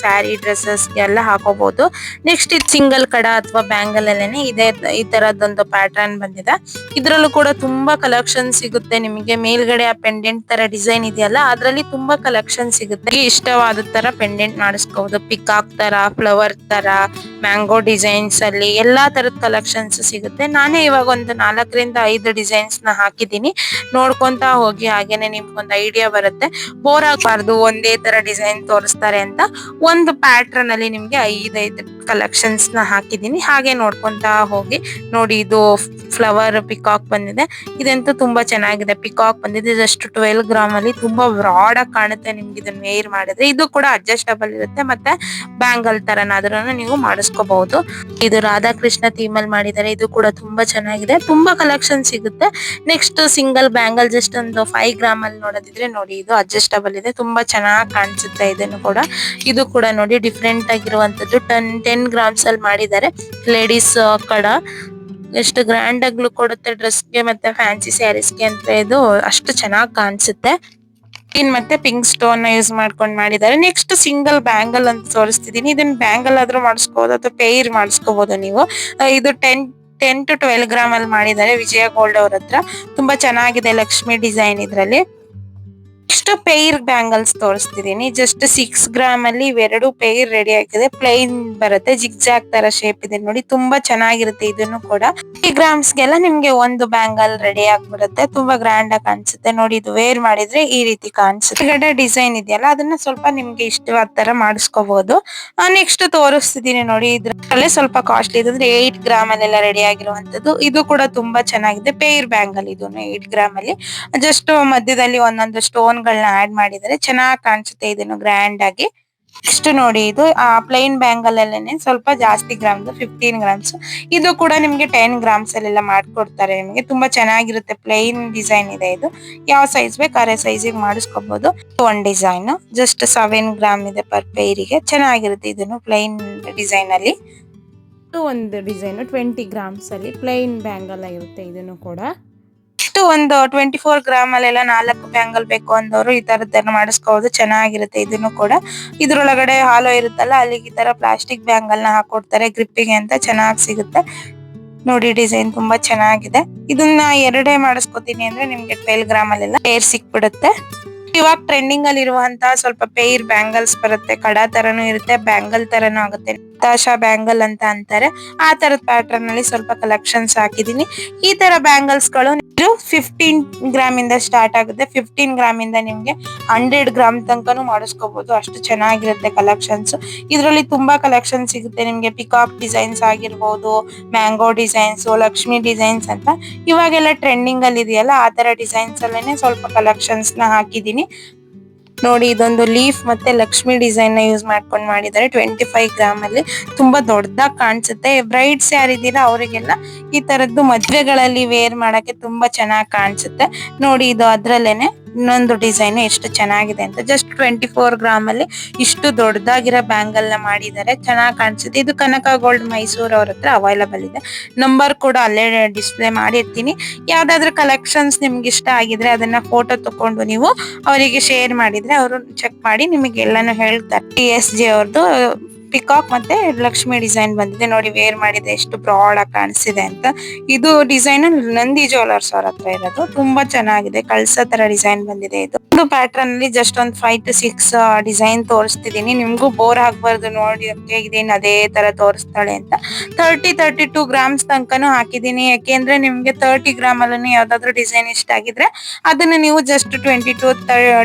ಸ್ಯಾರಿ, ಡ್ರೆಸ್ಸಸ್ ಎಲ್ಲ ಹಾಕೋಬಹುದು ನೆಕ್ಸ್ಟ್ ಇದು ಸಿಂಗಲ್ ಕಡ ಅಥವಾ ಬ್ಯಾಂಗಲ್ ಅಲ್ಲೇನೆ ಇದೇ, ಈ ತರದೊಂದು ಪ್ಯಾಟರ್ನ್ ಬಂದಿದೆ. ಇದ್ರಲ್ಲೂ ಕೂಡ ತುಂಬಾ ಕಲೆಕ್ಷನ್ ಸಿಗುತ್ತೆ ನಿಮಗೆ. ಮೇಲ್ಗಡೆ ಆ ಪೆಂಡೆಂಟ್ ತರ ಡಿಸೈನ್ ಇದೆಯಲ್ಲ, ಅದ್ರಲ್ಲಿ ತುಂಬಾ ಕಲೆಕ್ಷನ್ ಸಿಗುತ್ತೆ. ಇಷ್ಟವಾದ ತರ ಪೆಂಡೆಂಟ್ ಮಾಡಿಸ್ಕೋಬಹುದು ಪಿಕಾಕ್ ತರ ಫ್ಲವರ್ ತರ ಮ್ಯಾಂಗೋ ಡಿಸೈನ್ಸ್ ಅಲ್ಲಿ ಎಲ್ಲಾ ತರದ ಕಲೆಕ್ಷನ್ಸ್ ಸಿಗುತ್ತೆ. ನಾನೇ ಇವಾಗ ಒಂದು ನಾಲ್ಕರಿಂದ ಐದು ಡಿಸೈನ್ಸ್ನ ಹಾಕಿದೀನಿ ನೋಡ್ಕೊಂತ ಹೋಗಿ ಹಾಗೇನೆ ನಿಮ್ಗೊಂದು ಐಡಿಯಾ ಬರುತ್ತೆ. ಬೋರ್ ಆಗಬಾರ್ದು, ಒಂದೇ ತರ ಡಿಸೈನ್ ತೋರಿಸ್ತಾರೆ ಅಂತ. ಒಂದು ಪ್ಯಾಟ್ರನ್ ಅಲ್ಲಿ ನಿಮ್ಗೆ ಐದೈದು ಕಲೆಕ್ಷನ್ಸ್ನ ಹಾಕಿದೀನಿ ಹಾಗೆ ನೋಡ್ಕೊಂತ ಹೋಗಿ ನೋಡಿ ಇದು ಫ್ಲವರ್ ಪಿಕಾಕ್ ಬಂದಿದೆ. ಇದಂತೂ ತುಂಬಾ ಚೆನ್ನಾಗಿದೆ. ಪಿಕಾಕ್ ಬಂದಿದೆ. ಜಸ್ಟ್ ಟ್ವೆಲ್ ಗ್ರಾಮ್ ಅಲ್ಲಿ ತುಂಬಾ ಬ್ರಾಡ್ ಆಗಿ ಕಾಣುತ್ತೆ ನಿಮ್ಗೆ ಇದನ್ನ ವೇರ್ ಮಾಡಿದ್ರೆ. ಇದು ಕೂಡ ಅಡ್ಜಸ್ಟಬಲ್ ಇರುತ್ತೆ. ಮತ್ತೆ ಬ್ಯಾಂಗಲ್ ತರನಾದ್ರೂ ನೀವು ಮಾಡಿಸ್ಕೋಬಹುದು. ಇದು ರಾಧಾಕೃಷ್ಣ ಥೀಮ್ ಅಲ್ಲಿ ಮಾಡಿದ್ದಾರೆ. ಇದು ಕೂಡ ತುಂಬಾ ಚೆನ್ನಾಗಿದೆ. ತುಂಬಾ ಕಲೆಕ್ಷನ್ ಸಿಗುತ್ತೆ. ನೆಕ್ಸ್ಟ್ ಸಿಂಗಲ್ ಬ್ಯಾಂಗಲ್ ಜಸ್ಟ್ ಒಂದು ಫೈವ್ ಗ್ರಾಮ್ ಅಲ್ಲಿ ನೋಡೋದಿದ್ರೆ ನೋಡಿ ಇದು ಅಡ್ಜಸ್ಟಬಲ್ ಇದೆ. ತುಂಬಾ ಚೆನ್ನಾಗಿ ಕಾಣಿಸುತ್ತೆ ಇದನ್ನು ಕೂಡ. ಇದು ಕೂಡ ನೋಡಿ ಡಿಫ್ರೆಂಟ್ ಆಗಿರುವಂತದ್ದು. ಟೆನ್ ಟೆನ್ ಗ್ರಾಮ್ಸ್ ಅಲ್ಲಿ ಮಾಡಿದ್ದಾರೆ. ಲೇಡೀಸ್ ಕಡ. ಎಷ್ಟು ಗ್ರ್ಯಾಂಡ್ ಆಗ್ಲೂ ಕೊಡುತ್ತೆ ಡ್ರೆಸ್ಗೆ ಮತ್ತೆ ಫ್ಯಾನ್ಸಿ ಸ್ಯಾರೀಸ್ಗೆ ಅಂತ ಇದು ಅಷ್ಟು ಚೆನ್ನಾಗಿ ಕಾಣಿಸುತ್ತೆ. ಇನ್ ಮತ್ತೆ ಪಿಂಕ್ ಸ್ಟೋನ್ ಯೂಸ್ ಮಾಡ್ಕೊಂಡು ಮಾಡಿದ್ದಾರೆ. ನೆಕ್ಸ್ಟ್ ಸಿಂಗಲ್ ಬ್ಯಾಂಗಲ್ ಅಂತ ತೋರಿಸ್ತಿದೀನಿ. ಇದನ್ನ ಬ್ಯಾಂಗಲ್ ಆದ್ರೂ ಮಾಡಿಸ್ಕೋಬಹುದು ಅಥವಾ ಪೇರ್ ಮಾಡಿಸ್ಕೋಬಹುದು ನೀವು. ಇದು ten ten to twelve gram ಅಲ್ಲಿ ಮಾಡಿದ್ದಾರೆ ವಿಜಯ ಗೋಲ್ಡ್ ಅವ್ರ ಹತ್ರ. ತುಂಬಾ ಚೆನ್ನಾಗಿದೆ ಲಕ್ಷ್ಮಿ ಡಿಸೈನ್ ಇದ್ರಲ್ಲಿ. ನೆಕ್ಸ್ಟ್ ಪೇರ್ ಬ್ಯಾಂಗಲ್ಸ್ ತೋರಿಸ್ತಿದೀನಿ. ಜಸ್ಟ್ ಸಿಕ್ಸ್ ಗ್ರಾಮ್ ಅಲ್ಲಿ ಇವೆರಡು ಪೇರ್ ರೆಡಿ ಆಗಿದೆ. ಪ್ಲೈನ್ ಬರುತ್ತೆ. ಜಿಗ್ ಜಾಗ್ ತರ ಶೇಪ್ ಇದೆ ನೋಡಿ. ತುಂಬಾ ಚೆನ್ನಾಗಿರುತ್ತೆ ಇದನ್ನು ಕೂಡ. ಈ ಗ್ರಾಮ್ಸ್ ಗೆಲ್ಲ ನಿಮ್ಗೆ ಒಂದು ಬ್ಯಾಂಗಲ್ ರೆಡಿ ಆಗ್ಬಿಡುತ್ತೆ. ತುಂಬಾ ಗ್ರ್ಯಾಂಡ್ ಆಗಿ ಕಾಣಿಸುತ್ತೆ. ನೋಡಿ, ಇದು ವೇರ್ ಮಾಡಿದ್ರೆ ಈ ರೀತಿ ಕಾಣಿಸುತ್ತೆ. ಕೆಳಗಡೆ ಡಿಸೈನ್ ಇದೆಯಲ್ಲ, ಅದನ್ನ ಸ್ವಲ್ಪ ನಿಮ್ಗೆ ಇಷ್ಟವಾದ ತರ ಮಾಡಿಸ್ಕೋಬಹುದು ನೆಕ್ಸ್ಟ್ ತೋರಿಸ್ತಿದೀನಿ ನೋಡಿ. ಇದ್ರಲ್ಲೇ ಸ್ವಲ್ಪ ಕಾಸ್ಟ್ಲಿ ಇದೆ ಅಂದ್ರೆ ಏಟ್ ಗ್ರಾಮ್ ಅಲ್ಲೆಲ್ಲ ರೆಡಿ ಆಗಿರುವಂತದ್ದು ಇದು ಕೂಡ ತುಂಬಾ ಚೆನ್ನಾಗಿದೆ. ಪೇರ್ ಬ್ಯಾಂಗಲ್ ಇದು ಏಟ್ ಗ್ರಾಮ್ ಅಲ್ಲಿ. ಜಸ್ಟ್ ಮಧ್ಯದಲ್ಲಿ ಒಂದೊಂದು ಸ್ಟೋನ್ ಗಳನ್ನ ಆಡ್ ಮಾಡಿದರೆ ಚೆನ್ನಾಗಿ ಕಾಣಿಸುತ್ತೆ ಇದನ್ನು ಗ್ರ್ಯಾಂಡ್ ಆಗಿ. ನೆಕ್ಸ್ಟ್ ನೋಡಿ, ಇದು, ಆ ಪ್ಲೈನ್ ಬ್ಯಾಂಗಲ್ ಅಲ್ಲೇನೆ ಸ್ವಲ್ಪ ಜಾಸ್ತಿ ಗ್ರಾಮ್ ಫಿಫ್ಟೀನ್ ಗ್ರಾಮ್ಸ್ ಇದು ಕೂಡ ನಿಮ್ಗೆ ಟೆನ್ ಗ್ರಾಮ್ಸ್ ಅಲ್ಲೆಲ್ಲ ಮಾಡ್ಕೊಡ್ತಾರೆ ನಿಮ್ಗೆ. ತುಂಬಾ ಚೆನ್ನಾಗಿರುತ್ತೆ ಪ್ಲೈನ್ ಡಿಸೈನ್ ಇದೆ ಇದು. ಯಾವ ಸೈಜ್ ಬೇಕು ಅರೆ ಸೈಜಿಗೆ ಮಾಡಿಸ್ಕೋಬಹುದು one design just seven gram ಇದೆ ಪರ್ ಪೇರಿಗೆ ಚೆನ್ನಾಗಿರುತ್ತೆ ಇದನ್ನು ಪ್ಲೈನ್ ಡಿಸೈನ್ ಅಲ್ಲಿ. ಒಂದು ಡಿಸೈನ್ ಟ್ವೆಂಟಿ ಗ್ರಾಮ್ಸ್ ಅಲ್ಲಿ ಪ್ಲೈನ್ ಬ್ಯಾಂಗಲ್ ಆಗಿರುತ್ತೆ ಇದನ್ನು ಕೂಡ. ಇಷ್ಟು ಒಂದು ಟ್ವೆಂಟಿ ಫೋರ್ ಗ್ರಾಮ್ ಅಲ್ಲೆಲ್ಲ ನಾಲ್ಕು ಬ್ಯಾಂಗಲ್ ಬೇಕು ಅಂದವರು ಈ ತರದನ್ನ ಮಾಡಿಸ್ಕೋಬಹುದು ಚೆನ್ನಾಗಿರುತ್ತೆ ಇದನ್ನು ಕೂಡ. ಇದ್ರೊಳಗಡೆ ಹಾಲೋ ಇರುತ್ತಲ್ಲ, ಅಲ್ಲಿಗೆ ಈ ತರ ಪ್ಲಾಸ್ಟಿಕ್ ಬ್ಯಾಂಗಲ್ನ ಹಾಕೊಡ್ತಾರೆ ಗ್ರಿಪ್ಪಿಗೆ ಅಂತ ಚೆನ್ನಾಗಿ ಸಿಗುತ್ತೆ. ನೋಡಿ ಡಿಸೈನ್ ತುಂಬಾ ಚೆನ್ನಾಗಿದೆ. ಇದನ್ನ ಎರಡೇ ಮಾಡಿಸ್ಕೊತೀನಿ ಅಂದ್ರೆ ನಿಮ್ಗೆ ಟ್ವೆಲ್ ಗ್ರಾಮ್ ಅಲ್ಲೆಲ್ಲ ಪೇರ್ ಸಿಕ್ಬಿಡುತ್ತೆ. ಇವಾಗ ಟ್ರೆಂಡಿಂಗ್ ಅಲ್ಲಿ ಇರುವಂತಹ ಸ್ವಲ್ಪ ಪೇರ್ ಬ್ಯಾಂಗಲ್ಸ್ ಬರುತ್ತೆ. ಕಡ ತರನು ಇರುತ್ತೆ ಬ್ಯಾಂಗಲ್ ತರನು ಆಗುತ್ತೆ. ತಾಶಾ ಬ್ಯಾಂಗಲ್ ಅಂತ ಅಂತಾರೆ. ಆ ತರದ ಪ್ಯಾಟರ್ನ್ ಅಲ್ಲಿ ಸ್ವಲ್ಪ ಕಲೆಕ್ಷನ್ಸ್ ಹಾಕಿದೀನಿ ಈ ತರ ಬ್ಯಾಂಗಲ್ಸ್ಗಳು ಫಿಫ್ಟೀನ್ ಗ್ರಾಮ್ ಇಂದ ಸ್ಟಾರ್ಟ್ ಆಗುತ್ತೆ. ಫಿಫ್ಟೀನ್ ಗ್ರಾಮ್ ಇಂದ ನಿಮ್ಗೆ ಹಂಡ್ರೆಡ್ ಗ್ರಾಮ್ ತನಕನೂ ಮಾಡಿಸ್ಕೋಬಹುದು ಅಷ್ಟು ಚೆನ್ನಾಗಿರುತ್ತೆ ಕಲೆಕ್ಷನ್ಸ್ ಇದರಲ್ಲಿ ತುಂಬಾ ಕಲೆಕ್ಷನ್ ಸಿಗುತ್ತೆ. ನಿಮ್ಗೆ ಪಿಕಾಕ್ ಡಿಸೈನ್ಸ್ ಆಗಿರ್ಬೋದು ಮ್ಯಾಂಗೋ ಡಿಸೈನ್ಸ್ ಲಕ್ಷ್ಮಿ ಡಿಸೈನ್ಸ್ ಅಂತ. ಇವಾಗೆಲ್ಲ ಟ್ರೆಂಡಿಂಗ್ ಅಲ್ಲಿ ಇದೆಯಲ್ಲ, ಆ ತರ ಡಿಸೈನ್ಸ್ ಅಲ್ಲೇನೆ ಸ್ವಲ್ಪ ಕಲೆಕ್ಷನ್ಸ್ನ ಹಾಕಿದೀನಿ ನೋಡಿ, ಇದೊಂದು ಲೀಫ್ ಮತ್ತೆ ಲಕ್ಷ್ಮಿ ಡಿಸೈನ್ನ ಯೂಸ್ ಮಾಡ್ಕೊಂಡು ಮಾಡಿದ್ದಾರೆ. ಟ್ವೆಂಟಿ ಫೈವ್ ಗ್ರಾಮ್ ಅಲ್ಲಿ ತುಂಬಾ ದೊಡ್ಡದಾಗಿ ಕಾಣಿಸುತ್ತೆ. ಬ್ರೈಡ್ಸ್ ಯಾರಿದ್ದೀರಾ ಅವರಿಗೆಲ್ಲ ಈ ತರದ್ದು ಮದ್ವೆಗಳಲ್ಲಿ ವೇರ್ ಮಾಡಕ್ಕೆ ತುಂಬಾ ಚೆನ್ನಾಗಿ ಕಾಣಿಸುತ್ತೆ. ನೋಡಿ, ಇದು ಅದ್ರಲ್ಲೇನೆ ಇನ್ನೊಂದು ಡಿಸೈನ್ ಎಷ್ಟು ಚೆನ್ನಾಗಿದೆ ಅಂತ. ಜಸ್ಟ್ ಟ್ವೆಂಟಿ ಫೋರ್ ಗ್ರಾಮ್ ಅಲ್ಲಿ ಇಷ್ಟು ದೊಡ್ಡದಾಗಿರೋ ಬ್ಯಾಂಗಲ್ನ ಮಾಡಿದ್ದಾರೆ. ಚೆನ್ನಾಗಿ ಕಾಣಿಸುತ್ತೆ. ಇದು ಕನಕ ಗೋಲ್ಡ್ ಮೈಸೂರ್ ಅವ್ರ ಹತ್ರ ಅವೈಲಬಲ್ ಇದೆ. ನಂಬರ್ ಕೂಡ ಅಲ್ಲೇ ಡಿಸ್ಪ್ಲೇ ಮಾಡಿರ್ತೀನಿ. ಯಾವ್ದಾದ್ರು ಕಲೆಕ್ಷನ್ಸ್ ನಿಮ್ಗೆ ಇಷ್ಟ ಆಗಿದ್ರೆ ಅದನ್ನ ಫೋಟೋ ತಕೊಂಡು ನೀವು ಅವರಿಗೆ ಶೇರ್ ಮಾಡಿದ್ರೆ ಅವರು ಚೆಕ್ ಮಾಡಿ ನಿಮಗೆ ಎಲ್ಲಾನು ಹೇಳ್ತಾರೆ. ಟಿ ಎಸ್ ಜಿ ಅವ್ರದ್ದು ಪಿಕಾಕ್ ಮತ್ತೆ ಲಕ್ಷ್ಮಿ ಡಿಸೈನ್ ಬಂದಿದೆ. ನೋಡಿ ವೇರ್ ಮಾಡಿದೆ ಎಷ್ಟು ಬ್ರಾಡ್ ಆಗಿ ಕಾಣಿಸಿದೆ ಅಂತ. ಇದು ಡಿಸೈನ್ ನಂದಿ ಜುವೆಲರ್ಸ್ ಅವ್ರ ಹತ್ರ ಇರೋದು. ತುಂಬಾ ಚೆನ್ನಾಗಿದೆ. ಕಳ್ಸ ತರ ಡಿಸೈನ್ ಬಂದಿದೆ ಇದು. ಒಂದು ಪ್ಯಾಟರ್ನ್ ಅಲ್ಲಿ ಜಸ್ಟ್ ಒಂದ್ ಫೈವ್ ಟು ಸಿಕ್ಸ್ ಡಿಸೈನ್ ತೋರಿಸ್ತಿದೀನಿ ನಿಮ್ಗೂ ಬೋರ್ ಆಗ್ಬಾರ್ದು ನೋಡಿ ಇದೇನ್ ಅದೇ ತರ ತೋರಿಸ್ತಾಳೆ ಅಂತ. ತರ್ಟಿ ತರ್ಟಿ ಟೂ ಗ್ರಾಮ್ಸ್ ತನಕನು ಹಾಕಿದೀನಿ ಯಾಕೆಂದ್ರೆ ನಿಮ್ಗೆ ತರ್ಟಿ ಗ್ರಾಮ್ ಅಲ್ಲೂ ಯಾವ್ದಾದ್ರು ಡಿಸೈನ್ ಇಷ್ಟ ಆಗಿದ್ರೆ ಅದನ್ನ ನೀವು just twenty to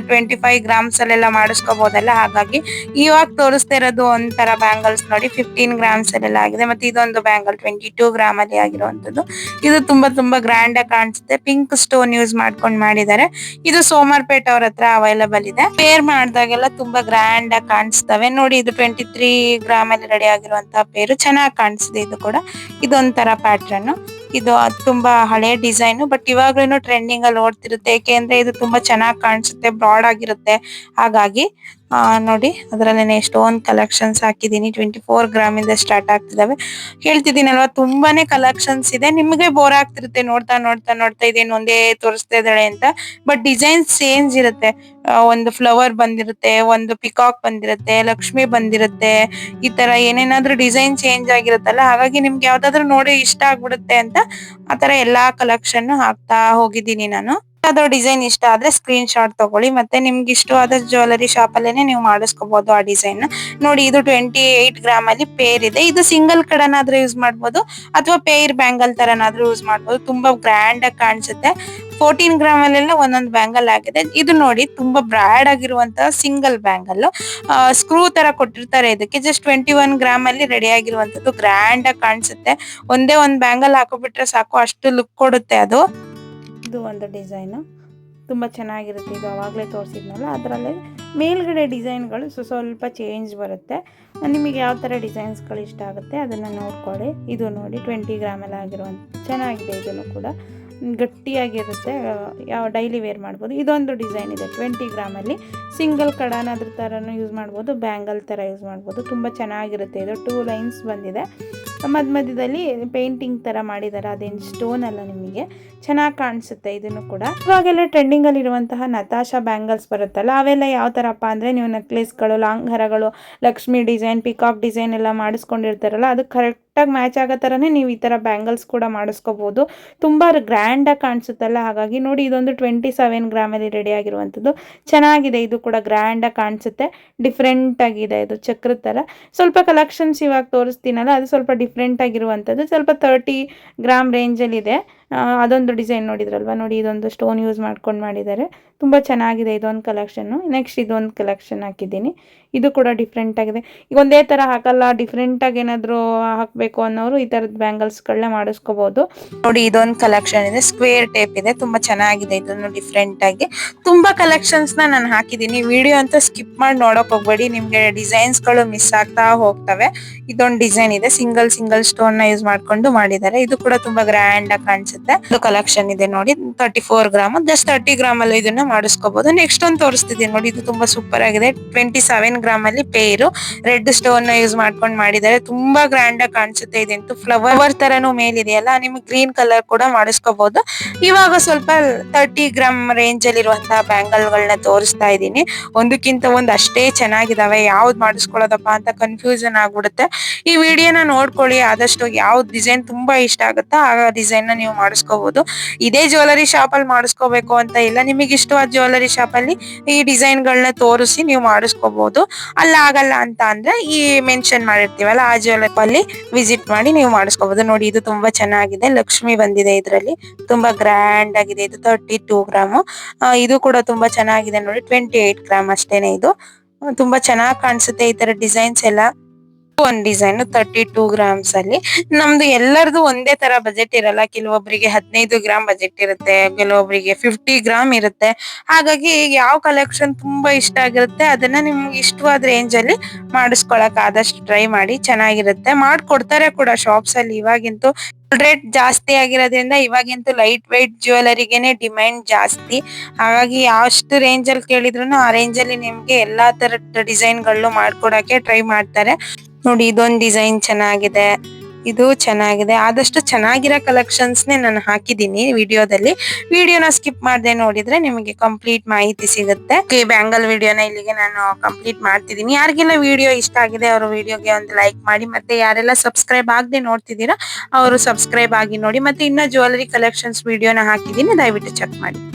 twenty five grams ಅಲ್ಲೆಲ್ಲ ಮಾಡಿಸ್ಕೋಬಹುದಲ್ಲ ಹಾಗಾಗಿ ಇವಾಗ ತೋರಿಸ್ತಾ ಇರೋದು ಒಂಥರ ಬ್ಯಾಂಗಲ್ಸ್ ನೋಡಿ ಫಿಫ್ಟೀನ್ ಗ್ರಾಮ್ಸ್ ಅಲ್ಲೆಲ್ಲ ಆಗಿದೆ. ಮತ್ತೆ ಇದೊಂದು ಬ್ಯಾಂಗಲ್ ಟ್ವೆಂಟಿ ಟೂ ಗ್ರಾಮ್ ಅಲ್ಲಿ ಆಗಿರುವಂತದ್ದು ಇದು ತುಂಬಾ ತುಂಬಾ ಗ್ರ್ಯಾಂಡ್ ಆಗಿ ಕಾಣಿಸುತ್ತೆ. ಪಿಂಕ್ ಸ್ಟೋನ್ ಯೂಸ್ ಮಾಡ್ಕೊಂಡು ಮಾಡಿದ್ದಾರೆ. ಇದು ಸೋಮಾರ್ಪೇಟ್ ಅವ್ರ ಹತ್ರ ಅವೈಲಬಲ್ ಇದೆ. ಪೇರ್ ಮಾಡಿದಾಗೆಲ್ಲ ತುಂಬಾ ಗ್ರ್ಯಾಂಡ್ ಆಗಿ ಕಾಣಿಸ್ತವೆ. ನೋಡಿ ಇದು ಟ್ವೆಂಟಿ ತ್ರೀ ಗ್ರಾಮ್ ಅಲ್ಲಿ ರೆಡಿ ಆಗಿರುವಂತಹ ಪೇರು ಚೆನ್ನಾಗಿ ಕಾಣಿಸಿದೆ ಇದು ಕೂಡ. ಇದೊಂಥರ ಪ್ಯಾಟ್ರನ್ ಇದು ಅದು ತುಂಬಾ ಹಳೆ ಡಿಸೈನ್ ಬಟ್ ಇವಾಗ್ಲೂ ಟ್ರೆಂಡಿಂಗ್ ಅಲ್ಲಿ ಓಡ್ತಿರುತ್ತೆ. ಯಾಕೆಂದ್ರೆ ಇದು ತುಂಬಾ ಚೆನ್ನಾಗಿ ಕಾಣಿಸುತ್ತೆ ಬ್ರಾಡ್ ಆಗಿರುತ್ತೆ. ಹಾಗಾಗಿ ನೋಡಿ, ಅದರಲ್ಲೇನೆ ಎಷ್ಟೊಂದು ಕಲೆಕ್ಷನ್ಸ್ ಹಾಕಿದೀನಿ ಟ್ವೆಂಟಿ ಫೋರ್ ಗ್ರಾಮ್ ಇಂದ ಸ್ಟಾರ್ಟ್ ಆಗ್ತಿದಾವೆ. ಹೇಳ್ತಿದ್ದೀನಲ್ವಾ ತುಂಬಾನೇ ಕಲೆಕ್ಷನ್ಸ್ ಇದೆ. ನಿಮಗೆ ಬೋರ್ ಆಗ್ತಿರುತ್ತೆ, ನೋಡ್ತಾ ನೋಡ್ತಾ ನೋಡ್ತಾ ಇದೇನು ಒಂದೇ ತೋರಿಸ್ತಾ ಇದ್ದಾಳೆ ಅಂತ. ಬಟ್ ಡಿಸೈನ್ಸ್ ಚೇಂಜ್ ಇರುತ್ತೆ. ಒಂದು ಫ್ಲವರ್ ಬಂದಿರುತ್ತೆ, ಒಂದು ಪಿಕಾಕ್ ಬಂದಿರುತ್ತೆ, ಲಕ್ಷ್ಮಿ ಬಂದಿರುತ್ತೆ. ಈ ತರ ಏನೇನಾದ್ರೂ ಡಿಸೈನ್ ಚೇಂಜ್ ಆಗಿರುತ್ತಲ್ಲ, ಹಾಗಾಗಿ ನಿಮ್ಗೆ ಯಾವ್ದಾದ್ರು ನೋಡಿ ಇಷ್ಟ ಆಗ್ಬಿಡುತ್ತೆ ಅಂತ ಆತರ ಎಲ್ಲಾ ಕಲೆಕ್ಷನ್ ಹಾಕ್ತಾ ಹೋಗಿದ್ದೀನಿ ನಾನು. ಅದು ಡಿಸೈನ್ ಇಷ್ಟ ಆದ್ರೆ ಸ್ಕ್ರೀನ್ ಶಾಟ್ ತಗೊಳ್ಳಿ. ಮತ್ತೆ ನಿಮ್ಗೆ ಇಷ್ಟವಾದ ಜ್ಯುವೆಲರಿ ಶಾಪ್ ಅಲ್ಲೇನೆ ನೀವು ಮಾಡಿಸ್ಕೋಬಹುದು ಆ ಡಿಸೈನ್ ನೋಡಿ, ಇದು ಟ್ವೆಂಟಿ ಏಟ್ ಗ್ರಾಮ್ ಅಲ್ಲಿ ಪೇರ್ ಇದೆ. ಇದು ಸಿಂಗಲ್ ಕಡೆನಾದ್ರೂ ಯೂಸ್ ಮಾಡಬಹುದು ಅಥವಾ ಪೇರ್ ಬ್ಯಾಂಗಲ್ ತರನಾದ್ರೂ ಯೂಸ್ ಮಾಡಬಹುದು ತುಂಬಾ ಗ್ರ್ಯಾಂಡ್ ಆಗಿ ಕಾಣಿಸುತ್ತೆ. ಫೋರ್ಟೀನ್ ಗ್ರಾಮ್ ಅಲ್ಲೆಲ್ಲ ಒಂದೊಂದು ಬ್ಯಾಂಗಲ್ ಆಗಿದೆ. ಇದು ನೋಡಿ, ತುಂಬಾ ಬ್ರಾಡ್ ಆಗಿರುವಂತಹ ಸಿಂಗಲ್ ಬ್ಯಾಂಗಲ್ ಸ್ಕ್ರೂ ತರ ಕೊಟ್ಟಿರ್ತಾರೆ ಇದಕ್ಕೆ. ಜಸ್ಟ್ ಟ್ವೆಂಟಿ ಒನ್ ಗ್ರಾಮ್ ಅಲ್ಲಿ ರೆಡಿ ಆಗಿರುವಂತದ್ದು ಗ್ರ್ಯಾಂಡ್ ಆಗಿ ಕಾಣಿಸುತ್ತೆ. ಒಂದೇ ಒಂದ್ ಬ್ಯಾಂಗಲ್ ಹಾಕೋಬಿಟ್ರೆ ಸಾಕು. ಅಷ್ಟು ಲುಕ್ ಕೊಡುತ್ತೆ ಅದು. ಇದು ಒಂದು ಡಿಸೈನು. ತುಂಬ ಚೆನ್ನಾಗಿರುತ್ತೆ. ಇದು ಆವಾಗಲೇ ತೋರಿಸಿದ್ನಲ್ಲ, ಅದರಲ್ಲೇ ಮೇಲ್ಗಡೆ ಡಿಸೈನ್ಗಳು ಸೊ, ಸ್ವಲ್ಪ ಚೇಂಜ್ ಬರುತ್ತೆ. ನಿಮಗೆ ಯಾವ ಥರ ಡಿಸೈನ್ಸ್ಗಳು ಇಷ್ಟ ಆಗುತ್ತೆ ಅದನ್ನು ನೋಡ್ಕೊಳ್ಳಿ. ಇದು ನೋಡಿ, ಟ್ವೆಂಟಿ ಗ್ರಾಮಲ್ಲಿ ಆಗಿರುವಂಥ ಚೆನ್ನಾಗಿದೆ ಇದನ್ನು ಕೂಡ. ಗಟ್ಟಿಯಾಗಿರುತ್ತೆ. ಯಾವ ಡೈಲಿ ವೇರ್ ಮಾಡ್ಬೋದು. ಇದೊಂದು ಡಿಸೈನ್ ಇದೆ. ಟ್ವೆಂಟಿ ಗ್ರಾಮಲ್ಲಿ ಸಿಂಗಲ್ ಕಡಾನ ಅದ್ರ ಥರನೂ ಯೂಸ್ ಮಾಡ್ಬೋದು. ಬ್ಯಾಂಗಲ್ ಥರ ಯೂಸ್ ಮಾಡ್ಬೋದು. ತುಂಬ ಚೆನ್ನಾಗಿರುತ್ತೆ ಇದು. ಟೂ ಲೈನ್ಸ್ ಬಂದಿದೆ. ಮಧ್ಯ ಮಧ್ಯದಲ್ಲಿ ಪೇಂಟಿಂಗ್ ಥರ ಮಾಡಿದ್ದಾರೆ. ಅದೇನು ಸ್ಟೋನ್ ಅಲ್ಲ ನಿಮಗೆ. ಚೆನ್ನಾಗಿ ಕಾಣಿಸುತ್ತೆ ಇದನ್ನು ಕೂಡ. ಇವಾಗೆಲ್ಲ ಟ್ರೆಂಡಿಂಗಲ್ಲಿ ಇರುವಂತಹ ನತಾಶಾ ಬ್ಯಾಂಗಲ್ಸ್ ಬರುತ್ತಲ್ಲ, ಅವೆಲ್ಲ ಯಾವ ಥರಪ್ಪ ಅಂದರೆ ನೀವು ನೆಕ್ಲೆಸ್ಗಳು ಲಾಂಗ್ ಹರಗಳು, ಲಕ್ಷ್ಮಿ ಡಿಸೈನ್ ಪಿಕಾಕ್ ಡಿಸೈನ್ ಎಲ್ಲ ಮಾಡಿಸ್ಕೊಂಡಿರ್ತಾರಲ್ಲ, ಅದು ಕರೆಕ್ಟಾಗಿ ಮ್ಯಾಚ್ ಆಗೋ ಥರನೇ ನೀವು ಈ ಥರ ಬ್ಯಾಂಗಲ್ಸ್ ಕೂಡ ಮಾಡಿಸ್ಕೋಬೋದು. ತುಂಬ ಗ್ರ್ಯಾಂಡಾಗಿ ಕಾಣಿಸುತ್ತಲ್ಲ, ಹಾಗಾಗಿ ನೋಡಿ ಇದೊಂದು ಟ್ವೆಂಟಿ ಸೆವೆನ್ ಗ್ರಾಮಲ್ಲಿ ರೆಡಿ ಆಗಿರುವಂಥದ್ದು. ಚೆನ್ನಾಗಿದೆ, ಇದು ಕೂಡ ಗ್ರ್ಯಾಂಡಾಗಿ ಕಾಣಿಸುತ್ತೆ. ಡಿಫ್ರೆಂಟ್ ಆಗಿದೆ ಇದು ಚಕ್ರದ ಥರ. ಸ್ವಲ್ಪ ಕಲೆಕ್ಷನ್ಸ್ ಇವಾಗ ತೋರಿಸ್ತೀನಲ್ಲ, ಅದು ಸ್ವಲ್ಪ ಡಿಫ್ರೆಂಟ್ ಆಗಿರುವಂಥದ್ದು. ಸ್ವಲ್ಪ ತರ್ಟಿ ಗ್ರಾಮ್ ರೇಂಜಲ್ಲಿದೆ ಅದೊಂದು ಡಿಸೈನ್ ನೋಡಿದ್ರಲ್ವ? ನೋಡಿ, ಇದೊಂದು ಸ್ಟೋನ್ ಯೂಸ್ ಮಾಡ್ಕೊಂಡು ಮಾಡಿದ್ದಾರೆ. ತುಂಬ ಚೆನ್ನಾಗಿದೆ ಇದೊಂದು ಕಲೆಕ್ಷನ್ನು ನೆಕ್ಸ್ಟ್ ಇದೊಂದು ಕಲೆಕ್ಷನ್ ಹಾಕಿದ್ದೀನಿ. ಇದು ಕೂಡ ಡಿಫ್ರೆಂಟ್ ಆಗಿದೆ. ಈಗ ಒಂದೇ ಥರ ಹಾಕಲ್ಲ ಡಿಫ್ರೆಂಟಾಗಿ ಏನಾದರೂ ಹಾಕಬೇಕು ಅನ್ನೋರು ಈ ಥರದ ಬ್ಯಾಂಗಲ್ಸ್ಗಳನ್ನ ಮಾಡಿಸ್ಕೋಬೋದು. ನೋಡಿ, ಇದೊಂದು ಕಲೆಕ್ಷನ್ ಇದೆ. ಸ್ಕ್ವೇರ್ ಟೇಪ್ ಇದೆ. ತುಂಬಾ ಚೆನ್ನಾಗಿದೆ ಇದನ್ನು ಡಿಫ್ರೆಂಟ್ ಆಗಿ. ತುಂಬಾ ಕಲೆಕ್ಷನ್ಸ್ನ ನಾನು ಹಾಕಿದ್ದೀನಿ. ವಿಡಿಯೋ ಅಂತ ಸ್ಕಿಪ್ ಮಾಡಿ ನೋಡೋಕೆ ಹೋಗ್ಬೇಡಿ. ನಿಮಗೆ ಡಿಸೈನ್ಸ್ಗಳು ಮಿಸ್ ಆಗ್ತಾ ಹೋಗ್ತವೆ. ಇದೊಂದು ಡಿಸೈನ್ ಇದೆ. ಸಿಂಗಲ್ ಸಿಂಗಲ್ ಸ್ಟೋನ್ನ ಯೂಸ್ ಮಾಡ್ಕೊಂಡು ಮಾಡಿದ್ದಾರೆ. ಇದು ಕೂಡ ತುಂಬಾ ಗ್ರ್ಯಾಂಡ್ ಆಗಿ ಕಾಣಿಸುತ್ತೆ ಇದು ಕಲೆಕ್ಷನ್ ಇದೆ ನೋಡಿ thirty four gram just thirty gram ಅಲ್ಲಿ ಇದನ್ನ ಮಾಡಿಸ್ಕೋಬಹುದು ನೆಕ್ಸ್ಟ್ ಒಂದು ತೋರಿಸ್ತಿದ್ದೀನಿ ನೋಡಿ, ಇದು ತುಂಬಾ ಸೂಪರ್ ಆಗಿದೆ. ಟ್ವೆಂಟಿ ಸೆವೆನ್ ಗ್ರಾಮ್ ಅಲ್ಲಿ ಪೇರು ರೆಡ್ ಸ್ಟೋನ್ ಯೂಸ್ ಮಾಡ್ಕೊಂಡು ಮಾಡಿದ್ದಾರೆ. ತುಂಬಾ ಗ್ರ್ಯಾಂಡ್ ಆಗಿ ಕಾಣಿಸುತ್ತೆ ಇದಂತೂ. ಫ್ಲವರ್ ತರನು ಮೇಲಿದೆಯಲ್ಲ, ನಿಮ್ಗೆ ಗ್ರೀನ್ ಕಲರ್ ಕೂಡ ಮಾಡಿಸ್ಕೋಬಹುದು ಇವಾಗ ಸ್ವಲ್ಪ ತರ್ಟಿ ಗ್ರಾಮ್ ರೇಂಜ್ ಅಲ್ಲಿ ಇರುವಂತಹ ಬ್ಯಾಂಗಲ್ ಗಳನ್ನ ತೋರಿಸ್ತಾ ಇದ್ದೀನಿ. ಒಂದಕ್ಕಿಂತ ಒಂದ್ ಅಷ್ಟೇ ಚೆನ್ನಾಗಿದಾವೆ. ಯಾವ್ದು ಮಾಡಿಸ್ಕೊಳ್ಳೋದಪ್ಪ ಅಂತ ಕನ್ಫ್ಯೂಷನ್ ಆಗ್ಬಿಡುತ್ತೆ. ಈ ವಿಡಿಯೋನ ನೋಡ್ಕೊಳ್ಳಿ, ಆದಷ್ಟು ಯಾವ್ದು ಡಿಸೈನ್ ತುಂಬಾ ಇಷ್ಟ ಆಗುತ್ತಾ, ಆ ಡಿಸೈನ್ನ ನೀವು ಮಾಡಿಸ್ಕೋಬಹುದು ಇದೇ ಜ್ಯುವೆಲರಿ ಶಾಪ್ ಅಲ್ಲಿ ಮಾಡಿಸ್ಕೋಬೇಕು ಅಂತ ಇಲ್ಲ. ನಿಮಗೆ ಇಷ್ಟವಾದ ಜ್ಯುವೆಲರಿ ಶಾಪ್ ಅಲ್ಲಿ ಈ ಡಿಸೈನ್ ಗಳನ್ನ ತೋರಿಸಿ ನೀವು ಮಾಡಿಸ್ಕೋಬಹುದು ಅಲ್ಲ ಆಗಲ್ಲ ಅಂತ ಅಂದ್ರೆ ಈ ಮೆನ್ಷನ್ ಮಾಡಿರ್ತೀವಲ್ಲ, ಆ ಜ್ಯುವೆಲರಿ ಅಲ್ಲಿ ವಿಸಿಟ್ ಮಾಡಿ ನೀವು ಮಾಡಿಸ್ಕೋಬಹುದು ನೋಡಿ, ಇದು ತುಂಬಾ ಚೆನ್ನಾಗಿದೆ. ಲಕ್ಷ್ಮಿ ಬಂದಿದೆ ಇದರಲ್ಲಿ. ತುಂಬಾ ಗ್ರ್ಯಾಂಡ್ ಆಗಿದೆ. ಇದು ತರ್ಟಿ ಟೂ ಗ್ರಾಮ್ ಇದು ಕೂಡ ತುಂಬಾ ಚೆನ್ನಾಗಿದೆ ನೋಡಿ. ಟ್ವೆಂಟಿ ಏಟ್ ಗ್ರಾಮ್ ಅಷ್ಟೇನೆ ಇದು. ತುಂಬಾ ಚೆನ್ನಾಗಿ ಕಾಣಿಸುತ್ತೆ ಈ ತರ ಡಿಸೈನ್ಸ್ ಎಲ್ಲ. ಒಂದ್ ಡಿಸೈನ್ ತರ್ಟಿ ಟೂ ಗ್ರಾಮ್ಸ್ ಅಲ್ಲಿ. ನಮ್ದು ಎಲ್ಲರದು ಒಂದೇ ತರ ಬಜೆಟ್ ಇರಲ್ಲ. ಕೆಲವೊಬ್ಬರಿಗೆ ಹದಿನೈದು ಗ್ರಾಮ್ ಬಜೆಟ್ ಇರುತ್ತೆ ಕೆಲವೊಬ್ಬರಿಗೆ ಫಿಫ್ಟಿ ಗ್ರಾಮ್ ಇರುತ್ತೆ. ಹಾಗಾಗಿ ಯಾವ ಕಲೆಕ್ಷನ್ ತುಂಬಾ ಇಷ್ಟ ಆಗಿರುತ್ತೆ, ಅದನ್ನ ನಿಮ್ಗೆ ಇಷ್ಟವಾದ ರೇಂಜ್ ಅಲ್ಲಿ ಮಾಡಿಸ್ಕೊಳಕ್ ಆದಷ್ಟು ಟ್ರೈ ಮಾಡಿ, ಚೆನ್ನಾಗಿರುತ್ತೆ. ಮಾಡ್ಕೊಡ್ತಾರೆ ಕೂಡ ಶಾಪ್ಸ್ ಅಲ್ಲಿ ಇವಾಗಿಂತೂ. ರೇಟ್ ಜಾಸ್ತಿ ಆಗಿರೋದ್ರಿಂದ ಇವಾಗಿಂತೂ ಲೈಟ್ ವೈಟ್ ಜ್ಯುವೆಲರಿಗೆನೆ ಡಿಮ್ಯಾಂಡ್ ಜಾಸ್ತಿ. ಹಾಗಾಗಿ ಯಾವಷ್ಟು ರೇಂಜ್ ಅಲ್ಲಿ ಕೇಳಿದ್ರು ಆ ರೇಂಜ್ ಅಲ್ಲಿ ನಿಮ್ಗೆ ಎಲ್ಲಾ ತರದ ಡಿಸೈನ್ಗಳು ಮಾಡ್ಕೊಡಕ್ಕೆ ಟ್ರೈ ಮಾಡ್ತಾರೆ. ನೋಡಿ, ಇದೊಂದ್ ಡಿಸೈನ್ ಚೆನ್ನಾಗಿದೆ. ಇದು ಚೆನ್ನಾಗಿದೆ. ಆದಷ್ಟು ಚೆನ್ನಾಗಿರೋ ಕಲೆಕ್ಷನ್ಸ್ ನೇ ನಾನು ಹಾಕಿದ್ದೀನಿ ವಿಡಿಯೋದಲ್ಲಿ. ವಿಡಿಯೋನ ಸ್ಕಿಪ್ ಮಾಡದೆ ನೋಡಿದ್ರೆ ನಿಮಗೆ ಕಂಪ್ಲೀಟ್ ಮಾಹಿತಿ ಸಿಗುತ್ತೆ. ಈ ಬ್ಯಾಂಗಲ್ ವಿಡಿಯೋನ ಇಲ್ಲಿಗೆ ನಾನು ಕಂಪ್ಲೀಟ್ ಮಾಡ್ತಿದ್ದೀನಿ. ಯಾರಿಗೆಲ್ಲ ವಿಡಿಯೋ ಇಷ್ಟ ಆಗಿದೆ, ಅವರು ವಿಡಿಯೋಗೆ ಒಂದು ಲೈಕ್ ಮಾಡಿ, ಮತ್ತೆ ಯಾರೆಲ್ಲ ಸಬ್ಸ್ಕ್ರೈಬ್ ಆಗದೆ ನೋಡ್ತಿದ್ದೀರಾ, ಅವರು ಸಬ್ಸ್ಕ್ರೈಬ್ ಆಗಿ ನೋಡಿ, ಮತ್ತೆ ಇನ್ನ ಜ್ಯುವೆಲರಿ ಕಲೆಕ್ಷನ್ಸ್ ವಿಡಿಯೋನ ಹಾಕಿದ್ದೀನಿ, ದಯವಿಟ್ಟು ಚೆಕ್ ಮಾಡಿ.